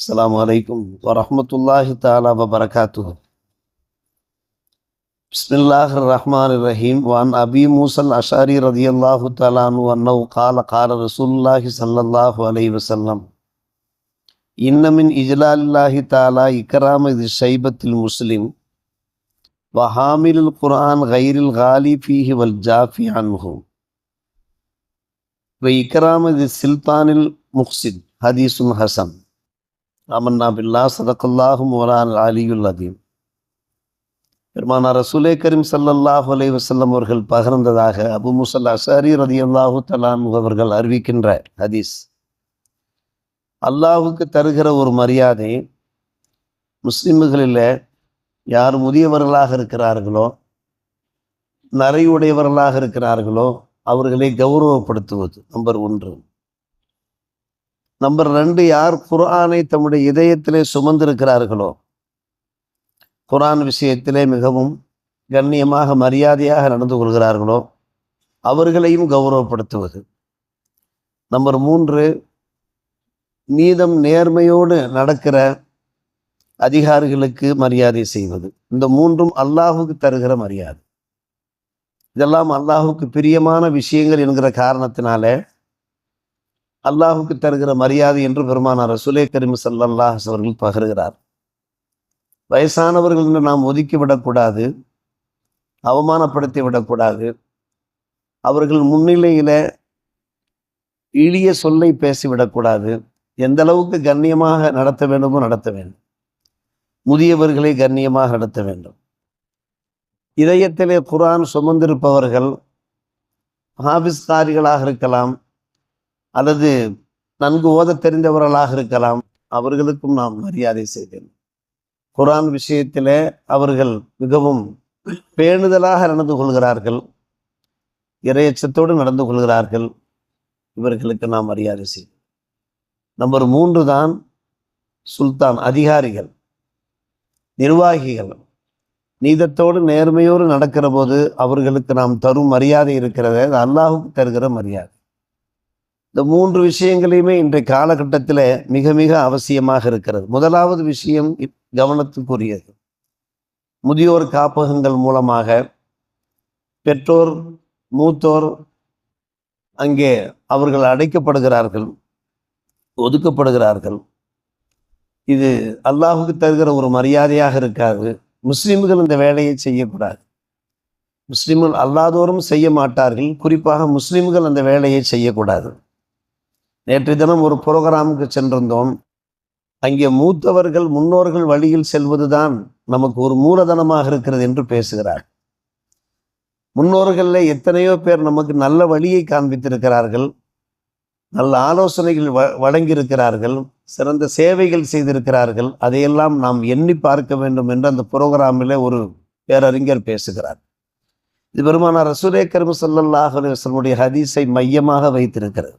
السلام عليكم ورحمة الله تعالى وبركاته. بسم الله الرحمن الرحيم. وعن أبي موسى الأشعري رضي الله تعالى عنه أنه قال قال رسول الله صلى الله عليه وسلم إن من إجلال الله تعالى إكرام ذي الشيبة المسلم وحامل القرآن غير الغالي فيه والجافي عنه. وإكرام ذي السلطان المقصد. حديث حسن. ஆமன்னா பில்லா சதக்கல்லாஹு மோலான் அலியுல் அதீம் பெருமானார் ரசூலே கரீம் சல்லல்லாஹு அலைஹி வசல்லம் அவர்கள் பகிர்ந்ததாக அபு முசல்லா சரி ரதி அல்லாஹு தலான் அவர்கள் அறிவிக்கின்ற ஹதீஸ். அல்லாஹுக்கு தருகிற ஒரு மரியாதை முஸ்லிம்களில் யார் முதியவர்களாக இருக்கிறார்களோ நரையுடையவர்களாக இருக்கிறார்களோ அவர்களை கௌரவப்படுத்துவது. நம்பர் ஒன்று. நம்பர் ரெண்டு யார் குர்ஆனை தம்முடைய இதயத்திலே சுமந்திருக்கிறார்களோ? குரான் விஷயத்திலே மிகவும் கண்ணியமாக மரியாதையாக நடந்து கொள்கிறார்களோ? அவர்களையும் கௌரவப்படுத்துவது. நம்பர் மூன்று நீதம் நேர்மையோடு நடக்கிற அதிகாரிகளுக்கு மரியாதை செய்வது. இந்த மூன்றும் அல்லாஹுக்கு தருகிற மரியாதை. இதெல்லாம் அல்லாஹுக்கு பிரியமான விஷயங்கள் என்கிற காரணத்தினாலே அல்லாஹுக்கு தருகிற மரியாதை என்று பெருமானார் ரசூலே கரீம் சல்லல்லாஹ் அவர்கள் பகருகிறார். வயசானவர்கள் என்று நாம் ஒதுக்கி விடக்கூடாது அவமானப்படுத்தி விடக்கூடாது. அவர்கள் முன்னிலையில இழிய சொல்லை பேசிவிடக்கூடாது எந்த அளவுக்கு கண்ணியமாக நடத்த வேண்டுமோ நடத்த வேண்டும். முதியவர்களை கண்ணியமாக நடத்த வேண்டும். இதயத்திலே குரான் சுமந்திருப்பவர்கள் ஹாபிஸ்காரிகளாக இருக்கலாம் அல்லது நன்கு ஓத தெரிந்தவர்களாக இருக்கலாம். அவர்களுக்கும் நாம் மரியாதை செய்தேன். குரான் விஷயத்திலே அவர்கள் மிகவும் பேணுதலாக நடந்து கொள்கிறார்கள். இரையச்சத்தோடு நடந்து கொள்கிறார்கள். இவர்களுக்கு நாம் மரியாதை செய்வோம் நம்பர் மூன்று தான் சுல்தான் அதிகாரிகள் நிர்வாகிகள். நீதத்தோடு நேர்மையோடு நடக்கிற போது அவர்களுக்கு நாம் தரும் மரியாதை இருக்கிறத. அல்லாஹுக்கு தருகிற மரியாதை. இந்த மூன்று விஷயங்களையுமே இன்றைய காலகட்டத்தில் மிக மிக அவசியமாக இருக்கிறது. முதலாவது விஷயம் கவனத்துக்குரியது. முதியோர் காப்பகங்கள் மூலமாக பெற்றோர் மூத்தோர் அங்கே அவர்கள் அடைக்கப்படுகிறார்கள் ஒதுக்கப்படுகிறார்கள். இது அல்லாஹுக்கு தருகிற ஒரு மரியாதையாக இருக்காது. முஸ்லீம்கள் இந்த வேலையை செய்யக்கூடாது. முஸ்லீம்கள் அல்லாதோரும் செய்ய மாட்டார்கள். குறிப்பாக முஸ்லீம்கள் அந்த வேலையை செய்யக்கூடாது. நேற்று தினம் ஒரு புரோகிராமுக்கு சென்றிருந்தோம். அங்கே மூத்தவர்கள் முன்னோர்கள் வழியில் செல்வதுதான் நமக்கு ஒரு மூலதனமாக இருக்கிறது என்று பேசுகிறார். முன்னோர்களில் எத்தனையோ பேர் நமக்கு நல்ல வழியை காண்பித்திருக்கிறார்கள். நல்ல ஆலோசனைகள் வ வழங்கியிருக்கிறார்கள். சிறந்த சேவைகள் செய்திருக்கிறார்கள். அதையெல்லாம் நாம் எண்ணி பார்க்க வேண்டும் என்று அந்த புரோகிராமில் ஒரு பேரறிஞர் பேசுகிறார். இது பெருமானார் ரசூரே கரும சல்லாஹ் அலுவலமுடைய ஹதீஸை மையமாக வைத்திருக்கிறது.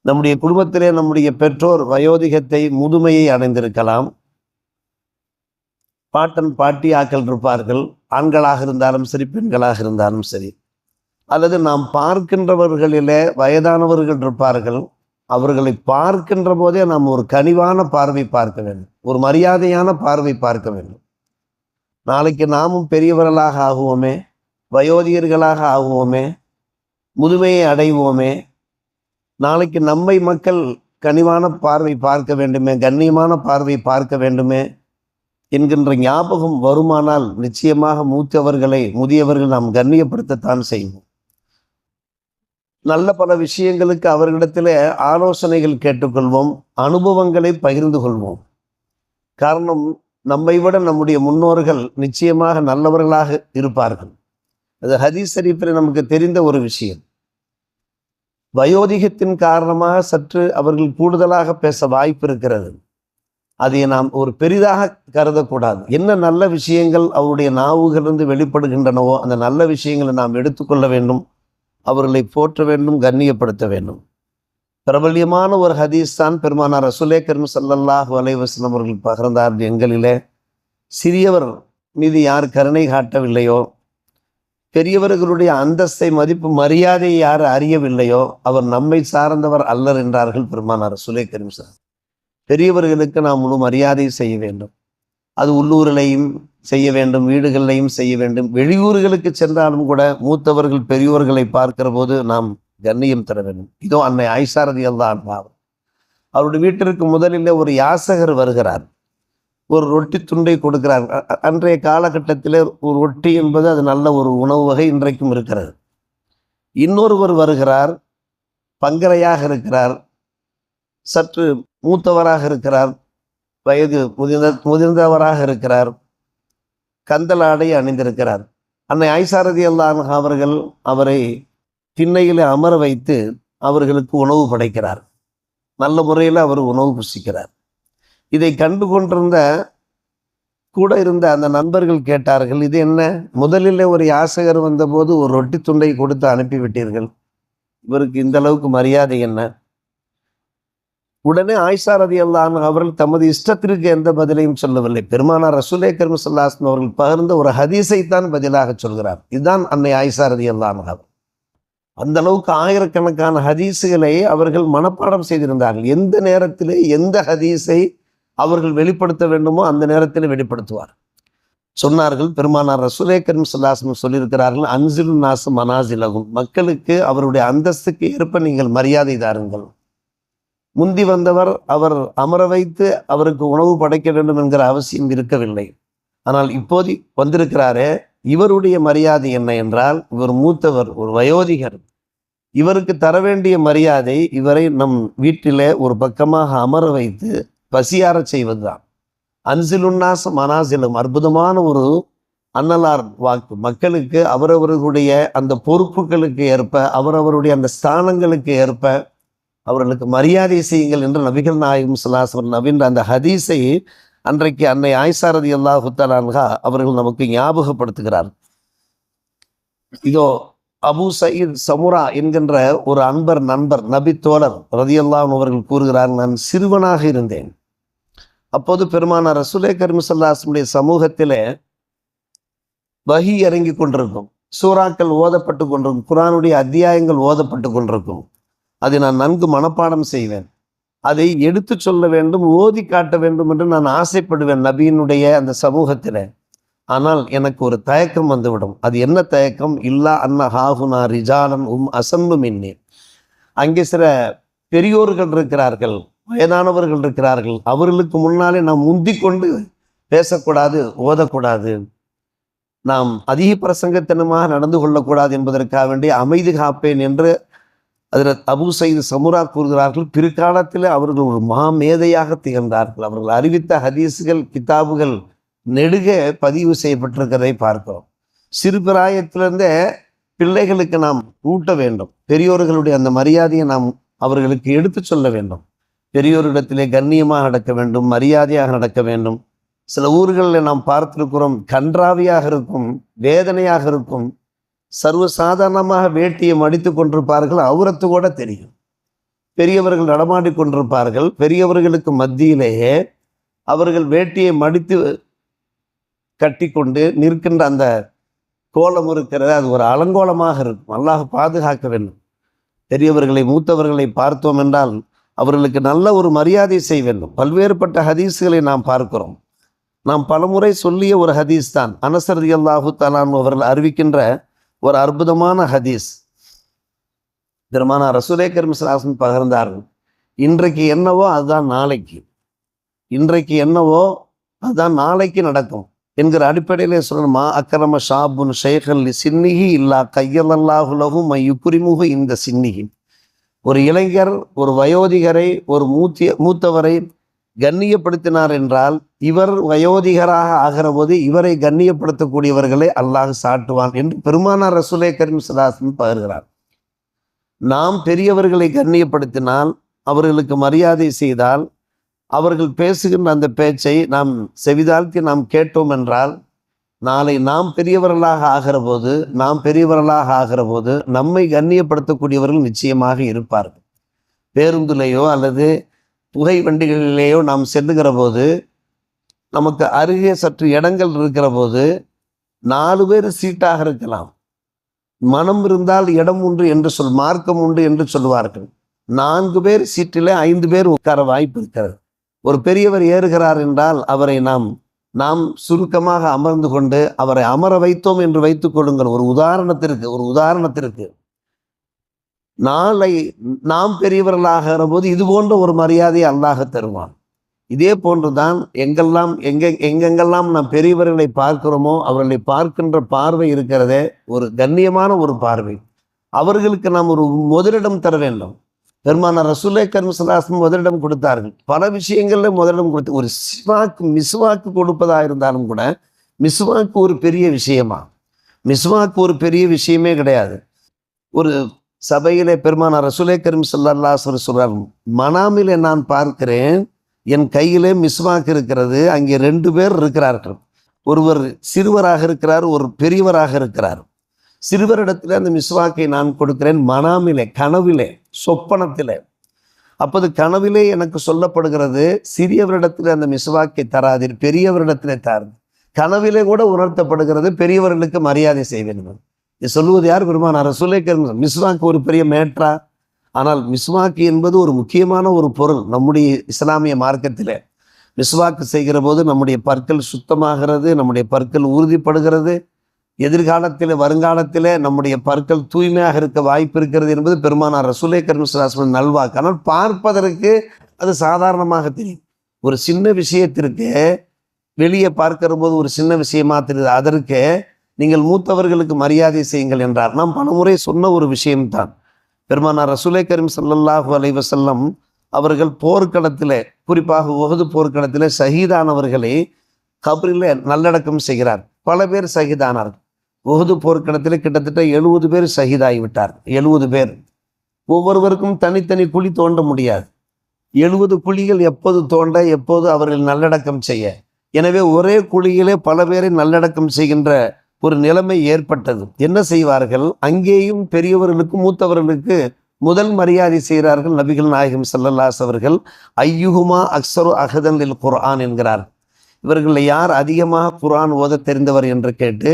நம்முடைய குடும்பத்திலே நம்முடைய பெற்றோர் வயோதிகத்தை முதுமையை அடைந்திருக்கலாம். பாட்டன் பாட்டி ஆக்கள் இருப்பார்கள். ஆண்களாக இருந்தாலும் சரி பெண்களாக இருந்தாலும் சரி. அல்லது நாம் பார்க்கின்றவர்களிலே வயதானவர்கள் இருப்பார்கள். அவர்களை பார்க்கின்ற போதே நாம் ஒரு கனிவான பார்வை பார்க்க வேண்டும். ஒரு மரியாதையான பார்வை பார்க்க வேண்டும். நாளைக்கு நாமும் பெரியவர்களாக ஆகுவோமே வயோதிகர்களாக ஆகுவோமே முதுமையை அடைவோமே நாளைக்கு நம்மை மக்கள் கனிவான பார்வை பார்க்க வேண்டுமே கண்ணியமான பார்வை பார்க்க வேண்டுமே என்கின்ற ஞாபகம் வருமானால் நிச்சயமாக மூத்தவர்களை முதியவர்கள் நாம் கண்ணியப்படுத்தத்தான் செய்வோம். நல்ல பல விஷயங்களுக்கு அவர்களிடத்தில் ஆலோசனைகள் கேட்டுக்கொள்வோம் அனுபவங்களை பகிர்ந்து கொள்வோம். காரணம் நம்மை விட நம்முடைய முன்னோர்கள் நிச்சயமாக நல்லவர்களாக இருப்பார்கள். அது ஹதீஸ் ஷரீஃபில் நமக்கு தெரிந்த ஒரு விஷயம். வயோதிகத்தின் காரணமாக சற்று அவர்கள் கூடுதலாக பேச வாய்ப்பு இருக்கிறது. அதை நாம் ஒரு பெரிதாக கருதக்கூடாது. என்ன நல்ல விஷயங்கள் அவருடைய நாவுகளிலிருந்து வெளிப்படுகின்றனவோ அந்த நல்ல விஷயங்களை நாம் எடுத்துக்கொள்ள வேண்டும். அவர்களை போற்ற வேண்டும் கண்ணியப்படுத்த வேண்டும். பிரபல்யமான ஒரு ஹதீஸ் தான் பெருமானார் ரசுலே கரும் சல்லல்லாஹு அலைவாஸ்லம் அவர்கள் பகிர்ந்தார் எங்களிலே. சிறியவர் மீது யார் கருணை காட்டவில்லையோ பெரியவர்களுடைய அந்தஸ்தை மதிப்பு மரியாதையை யார் அறியவில்லையோ அவர் நம்மை சார்ந்தவர் அல்லர் என்றார்கள் பெருமானார் சுலே கரீம் சார். பெரியவர்களுக்கு நாம் முழு மரியாதை செய்ய வேண்டும். அது உள்ளூரிலையும் செய்ய வேண்டும் வீடுகளிலையும் செய்ய வேண்டும். வெளியூர்களுக்கு சென்றாலும் கூட மூத்தவர்கள் பெரியோர்களை பார்க்கிற போது நாம் கண்ணியம் தர வேண்டும். இதோ அன்னை ஆயிஷாரதி தான் அவருடைய வீட்டிற்கு முதலில் ஒரு யாசகர் வருகிறார். ஒரு ரொட்டி துண்டை கொடுக்கிறார். அன்றைய காலகட்டத்தில் ஒரு ரொட்டி என்பது அது நல்ல ஒரு உணவு வகை இன்றைக்கும் இருக்கிறது. இன்னொருவர் வருகிறார் பங்கரையாக இருக்கிறார் சற்று மூத்தவராக இருக்கிறார் வயது முதிர்ந்த முதிர்ந்தவராக இருக்கிறார் கந்தலாடை அணிந்திருக்கிறார். அன்னை ஐசாரதி அல்லான் அவர்கள் அவரை திண்ணையில் அமர வைத்து அவர்களுக்கு உணவு படைக்கிறார். நல்ல முறையில் அவர் உணவு புசிக்கிறார். இதை கண்டு கொண்டிருந்த கூட இருந்த அந்த நண்பர்கள் கேட்டார்கள் இது என்ன? முதலில் ஒரு யாசகர் வந்தபோது ஒரு ரொட்டி துண்டை கொடுத்து அனுப்பிவிட்டீர்கள். இவருக்கு இந்த அளவுக்கு மரியாதை என்ன? உடனே ஆயிஷா ரதி அல்லான் அவர்கள் தமது இஷ்டத்திற்கு எந்த பதிலையும் சொல்லவில்லை. பெருமானார் ரசூலே கர்மசல்லாசன் அவர்கள் பகிர்ந்த ஒரு ஹதீஸை தான் பதிலாக சொல்கிறார். இதுதான் அன்னை ஆயிஷா ரதி அல்லான் அவர் அந்த அளவுக்கு ஆயிரக்கணக்கான ஹதீஸுகளை அவர்கள் மனப்பாடம் செய்திருந்தார்கள். எந்த நேரத்திலே எந்த ஹதீஸை அவர்கள் வெளிப்படுத்த வேண்டுமோ அந்த நேரத்தில் வெளிப்படுத்துவார். சொன்னார்கள் பெருமானார் ரசூலே கரும் சொல்லியிருக்கிறார்கள் அன்சிலு நாசு மனாசிலகும் மக்களுக்கு அவருடைய அந்தஸ்துக்கு ஏற்ப நீங்கள் மரியாதை தாருங்கள். முந்தி வந்தவர் அவர் அமர வைத்து அவருக்கு உணவு படைக்க வேண்டும் என்கிற அவசியம் இருக்கவில்லை. ஆனால் இப்போது வந்திருக்கிறாரே இவருடைய மரியாதை என்ன என்றால் இவர் மூத்தவர் ஒரு வயோதிகர். இவருக்கு தர வேண்டிய மரியாதை இவரை நம் வீட்டிலே ஒரு பக்கமாக அமர வைத்து பசியாரச் செய்வதுதான். அன்சிலுன்னாச மனாசிலும் அற்புதமான ஒரு அன்னலார் வாக்கு. மக்களுக்கு அவரவர்களுடைய அந்த பொறுப்புகளுக்கு ஏற்ப அவரவருடைய அந்த ஸ்தானங்களுக்கு ஏற்ப அவர்களுக்கு மரியாதை செய்யுங்கள் என்று நபிகள் நாயகம் சுல்லாசவன் நவீன் அந்த ஹதீஸை அன்றைக்கு அன்னை ஆய்சாரதி அல்லாஹு தலான்ஹா அவர்கள் நமக்கு ஞாபகப்படுத்துகிறார். இதோ அபு சயீத் சமுரா என்கின்ற ஒரு அன்பர் நண்பர் நபி தோழர் ரதியல்லாம் அவர்கள் கூறுகிறார் நான் சிறுவனாக இருந்தேன். அப்போது பெருமான ரசுலே கரிமுசல்லாசனுடைய சமூகத்திலே வகி இறங்கி கொண்டிருக்கும். சூறாக்கள் ஓதப்பட்டு கொண்டிருக்கும். குரானுடைய அத்தியாயங்கள் ஓதப்பட்டு கொண்டிருக்கும். அதை நான் நன்கு மனப்பாடம் செய்வேன். அதை எடுத்து சொல்ல வேண்டும் ஓதி காட்ட வேண்டும் என்று நான் ஆசைப்படுவேன் நபியினுடைய அந்த சமூகத்தில். ஆனால் எனக்கு ஒரு தயக்கம் வந்துவிடும். அது என்ன தயக்கம்? இல்லா அன்ன ஹாகுனா ரிஜாலன் உம் அசம்பு மின்னே. அங்கே சில பெரியோர்கள் இருக்கிறார்கள். வயதானவர்கள் இருக்கிறார்கள். அவர்களுக்கு முன்னாலே நாம் முந்தி கொண்டு பேசக்கூடாது ஓதக்கூடாது. நாம் அதிக பிரசங்கத்தனமாக நடந்து கொள்ளக்கூடாது என்பதற்காக வேண்டி அமைதி காப்பேன் என்று அதில் அபு செய்து சமுரா கூறுகிறார்கள். பிற்காலத்தில் அவர்கள் ஒரு மாமேதையாக திகழ்ந்தார்கள். அவர்கள் அறிவித்த ஹதீஸுகள் கிதாபுகள் நெடுக பதிவு செய்யப்பட்டிருக்கிறதை பார்க்கிறோம். சிறு பிராயத்திலிருந்தே பிள்ளைகளுக்கு நாம் ஊட்ட வேண்டும். பெரியோர்களுடைய அந்த மரியாதையை நாம் அவர்களுக்கு எடுத்து சொல்ல வேண்டும். பெரியோரிடத்திலே கண்ணியமாக நடக்க வேண்டும் மரியாதையாக நடக்க வேண்டும். சில ஊர்களில் நாம் பார்த்திருக்கிறோம் கன்றாவியாக இருக்கும் வேதனையாக இருக்கும் சர்வசாதாரணமாக வேட்டியை மடித்து கொண்டிருப்பார்கள் அவுரத்து கூட தெரியும். பெரியவர்கள் நடமாடி கொண்டிருப்பார்கள் பெரியவர்களுக்கு மத்தியிலேயே அவர்கள் வேட்டியை மடித்து கட்டிக்கொண்டு நிற்கின்ற அந்த கோலம் இருக்கிறது அது ஒரு அலங்கோலமாக இருக்கும். அல்லாஹ் பாதுகாக்க வேண்டும். பெரியவர்களை மூத்தவர்களை பார்த்தோம் என்றால் அவர்களுக்கு நல்ல ஒரு மரியாதை செய்ய வேண்டும். பல்வேறுபட்ட ஹதீஸ்களை நாம் பார்க்கிறோம். நாம் பலமுறை சொல்லிய ஒரு ஹதீஸ் தான். அனசரதி அல்லாஹு தலான் அவர்கள் அறிவிக்கின்ற ஒரு அற்புதமான ஹதீஸ். திருமான ரசூலே கர்மஸ்லாசன் பகிர்ந்தார்கள். இன்றைக்கு என்னவோ அதுதான் நாளைக்கு. இன்றைக்கு என்னவோ அதுதான் நாளைக்கு நடக்கும் என்கிற அடிப்படையிலே சொல்லணுமா அக்கரம ஷாபுன் ஷேகல் சின்னிகி இல்லா கையலல்லாஹுலகும் யுக்குரிமுகு இந்த சின்னிகி ஒரு இளைஞர் ஒரு வயோதிகரை ஒரு மூத்திய மூத்தவரை கண்ணியப்படுத்தினார் என்றால் இவர் வயோதிகராக ஆகிற போது இவரை கண்ணியப்படுத்தக்கூடியவர்களை அல்லாஹ் சாட்டுவான் என்று பெருமானார் ரசூலே கரீம் சதாசன் பகிர்கிறார். நாம் பெரியவர்களை கண்ணியப்படுத்தினால் அவர்களுக்கு மரியாதை செய்தால் அவர்கள் பேசுகின்ற அந்த பேச்சை நாம் செவிதாழ்த்தி நாம் கேட்டோம் என்றால் நாளை நாம் பெரியவர்களாக ஆகிற போது நாம் பெரியவர்களாக ஆகிற போது நம்மை கண்ணியப்படுத்தக்கூடியவர்கள் நிச்சயமாக இருப்பார்கள். பேருந்துலேயோ அல்லது புகை வண்டிகளிலேயோ நாம் செல்லுகிற போது நமக்கு அருகே சற்று இடங்கள் இருக்கிற போது நாலு பேர் சீட்டாக இருக்கலாம். மனம் இருந்தால் இடம் உண்டு என்று சொல் மார்க்கம் உண்டு என்று சொல்லுவார்கள் நான்கு பேர் சீட்டில் ஐந்து பேர் உட்கார வாய்ப்பு இருக்கிறது. ஒரு பெரியவர் ஏறுகிறார் என்றால் அவரை நாம் நாம் சுருக்கமாக அமர்ந்து கொண்டு அவரை அமர வைத்தோம் என்று வைத்துக் கொள்ளுங்கள். ஒரு உதாரணத்திற்கு ஒரு உதாரணத்திற்கு. நாளை நாம் பெரியவர்களாகிற போது இது போன்ற ஒரு மரியாதையை அல்லாஹ் தருவான். இதே போன்றுதான் எங்கெல்லாம் எங்கே எங்கெங்கெல்லாம் நாம் பெரியவர்களை பார்க்கிறோமோ அவர்களை பார்க்கின்ற பார்வை இருக்கிறதே ஒரு கண்ணியமான ஒரு பார்வை. அவர்களுக்கு நாம் ஒரு முதலிடம் தர வேண்டும். பெருமான ரசூலை கர்மசலாசம் முதலிடம் கொடுத்தார்கள். பல விஷயங்களில் முதலிடம் கொடுத்து ஒரு சிவாக்கு மிஸ்வாக்கு கொடுப்பதாக இருந்தாலும் கூட மிஸ்வாக்கு ஒரு பெரிய விஷயமா? மிஸ்வாக்கு ஒரு பெரிய விஷயமே கிடையாது. ஒரு சபையிலே பெருமான ரசூலை கரும் சல்லாஸ்வர் சொல்றார் மனாமிலே நான் பார்க்கிறேன் என் கையிலே மிஸ்வாக்கு இருக்கிறது அங்கே ரெண்டு பேர் இருக்கிறார்கள். ஒருவர் சிறுவராக இருக்கிறார் ஒரு பெரியவராக இருக்கிறார். சிறுவரிடத்தில் அந்த மிஸ்வாக்கை நான் கொடுக்கிறேன் மனாமிலே கனவிலே சொப்பனத்திலே. அப்போது கனவிலே எனக்கு சொல்லப்படுகிறது சிறியவரிடத்தில் அந்த மிஸ்வாக்கை தராதீர் பெரியவரிடத்திலே தாருது கனவிலே கூட உணர்த்தப்படுகிறது பெரியவர்களுக்கு மரியாதை செய்வேன் இது சொல்லுவது யார் பெருமானார்? சொல்லே மிஸ்வாக்கு ஒரு பெரிய மேற்றா. ஆனால் மிஸ்வாக்கு என்பது ஒரு முக்கியமான ஒரு பொருள் நம்முடைய இஸ்லாமிய மார்க்கத்தில். மிஸ்வாக்கு செய்கிற போது நம்முடைய பற்கள் சுத்தமாகிறது நம்முடைய பற்கள் உறுதிப்படுகிறது. எதிர்காலத்தில் வருங்காலத்தில் நம்முடைய பற்கள் தூய்மையாக இருக்க வாய்ப்பு இருக்கிறது என்பது பெருமானார் ரசூலே கர்மசுராசன் நல்வாக்கு. ஆனால் பார்ப்பதற்கு அது சாதாரணமாக தெரியும். ஒரு சின்ன விஷயத்திற்கு வெளியே பார்க்கிற போது ஒரு சின்ன விஷயமா தெரியுது. அதற்கு நீங்கள் மூத்தவர்களுக்கு மரியாதை செய்யுங்கள் என்றார். நாம் பலமுறை சொன்ன ஒரு விஷயம்தான். பெருமானார் ரசூலே கரீம் சல்லல்லாஹு அலைவசல்லம் அவர்கள் போர்க்களத்தில் குறிப்பாக உகது போர்க்களத்தில் சகிதானவர்களை கபரில் நல்லடக்கம் செய்கிறார். பல பேர் சகிதானார்கள். உகது போர்க்களத்தில் கிட்டத்தட்ட எழுபது பேர் சகிதாகிவிட்டார் எழுபது பேர். ஒவ்வொருவருக்கும் தனித்தனி குழி தோண்ட முடியாது. எழுபது குழிகள் எப்போது தோண்ட எப்போது அவர்கள் நல்லடக்கம் செய்ய. எனவே ஒரே குழியிலே பல பேரை நல்லடக்கம் செய்கின்ற ஒரு நிலைமை ஏற்பட்டது. என்ன செய்வார்கள்? அங்கேயும் பெரியவர்களுக்கு மூத்தவர்களுக்கு முதல் மரியாதை செய்கிறார்கள் நபிகள் நாயகம் சல்லல்லாஸ் அவர்கள். ஐயுகுமா அக்சரு அகதன் இல் குர்ஆன் என்கிறார். இவர்களில் யார்? அதிகமாக குரான் ஓத தெரிந்தவர் என்று கேட்டு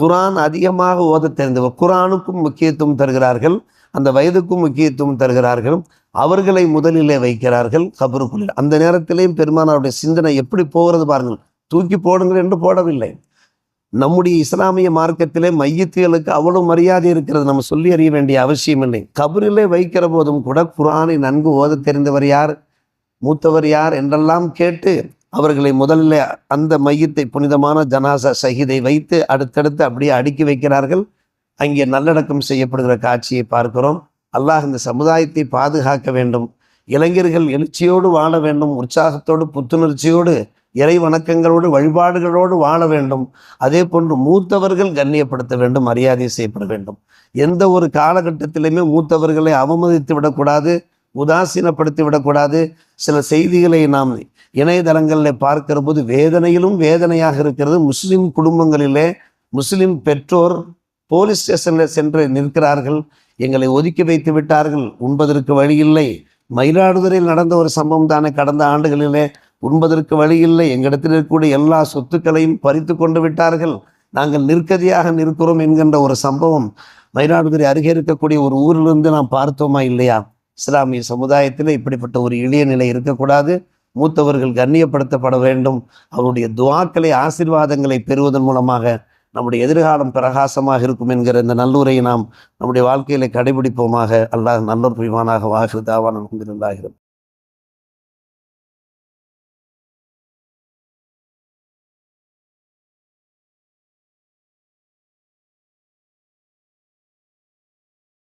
குரான் அதிகமாக ஓத தெரிந்தவர் குரானுக்கும் முக்கியத்துவம் தருகிறார்கள் அந்த வயதுக்கும் முக்கியத்துவம் தருகிறார்கள் அவர்களை முதலிலே வைக்கிறார்கள் கபருக்குள்ளே. அந்த நேரத்திலேயும் பெருமானாருடைய சிந்தனை எப்படி போகிறது பாருங்கள். தூக்கி போடுங்கள் என்று போடவில்லை. நம்முடைய இஸ்லாமிய மார்க்கத்திலே மையத்துகளுக்கு அவ்வளவு மரியாதை இருக்கிறது. நம்ம சொல்லி அறிய வேண்டிய அவசியம் இல்லை. கபரிலே வைக்கிற போதும் கூட குரானை நன்கு ஓத தெரிந்தவர் யார்? மூத்தவர் யார்? என்றெல்லாம் கேட்டு அவர்களை முதலில் அந்த மையத்தை புனிதமான ஜனாசா சகிதை வைத்து அடுத்தடுத்து அப்படியே அடுக்கி வைக்கிறார்கள். அங்கே நல்லடக்கம் செய்யப்படுகிற காட்சியை பார்க்கிறோம். அல்லாஹ் இந்த சமுதாயத்தை பாதுகாக்க வேண்டும். இளைஞர்கள் எழுச்சியோடு வாழ வேண்டும். உற்சாகத்தோடு புத்துணர்ச்சியோடு இறை வணக்கங்களோடு வழிபாடுகளோடு வாழ வேண்டும். அதே போன்று மூத்தவர்கள் கண்ணியப்படுத்த வேண்டும் மரியாதை செய்யப்பட வேண்டும். எந்த ஒரு காலகட்டத்திலையுமே மூத்தவர்களை அவமதித்து விடக்கூடாது. உதாசீனப்படுத்தி விடக்கூடாது சில செய்திகளை நாம் இணையதளங்களில் பார்க்கிற போது வேதனையிலும் வேதனையாக இருக்கிறது. முஸ்லிம் குடும்பங்களிலே முஸ்லிம் பெற்றோர் போலீஸ் ஸ்டேஷனில் சென்று நிற்கிறார்கள். எங்களை ஒதுக்கி வைத்து விட்டார்கள். உண்பதற்கு வழி இல்லை. மயிலாடுதுறையில் நடந்த ஒரு சம்பவம் தானே கடந்த ஆண்டுகளிலே. உண்பதற்கு வழி இல்லை. எங்களிடத்தில் இருக்கக்கூடிய எல்லா சொத்துக்களையும் பறித்து கொண்டு விட்டார்கள். நாங்கள் நிற்கதியாக நிற்கிறோம் என்கின்ற ஒரு சம்பவம் மயிலாடுதுறை அருகே இருக்கக்கூடிய ஒரு ஊரிலிருந்து நாம் பார்த்தோமா இல்லையா? இஸ்லாமிய சமுதாயத்தில் இப்படிப்பட்ட ஒரு எளிய நிலை இருக்கக்கூடாது. மூத்தவர்கள் கண்ணியப்படுத்தப்பட வேண்டும். அவருடைய துவாக்களை ஆசிர்வாதங்களை பெறுவதன் மூலமாக நம்முடைய எதிர்காலம் பிரகாசமாக இருக்கும் என்கிற இந்த நல்லுரையை நாம் நம்முடைய வாழ்க்கையில கடைபிடிப்போமாக. அல்லாஹ் நல்லொரு புரிவானாக. வாகிருதாவான் அலமதுல்லாகிறது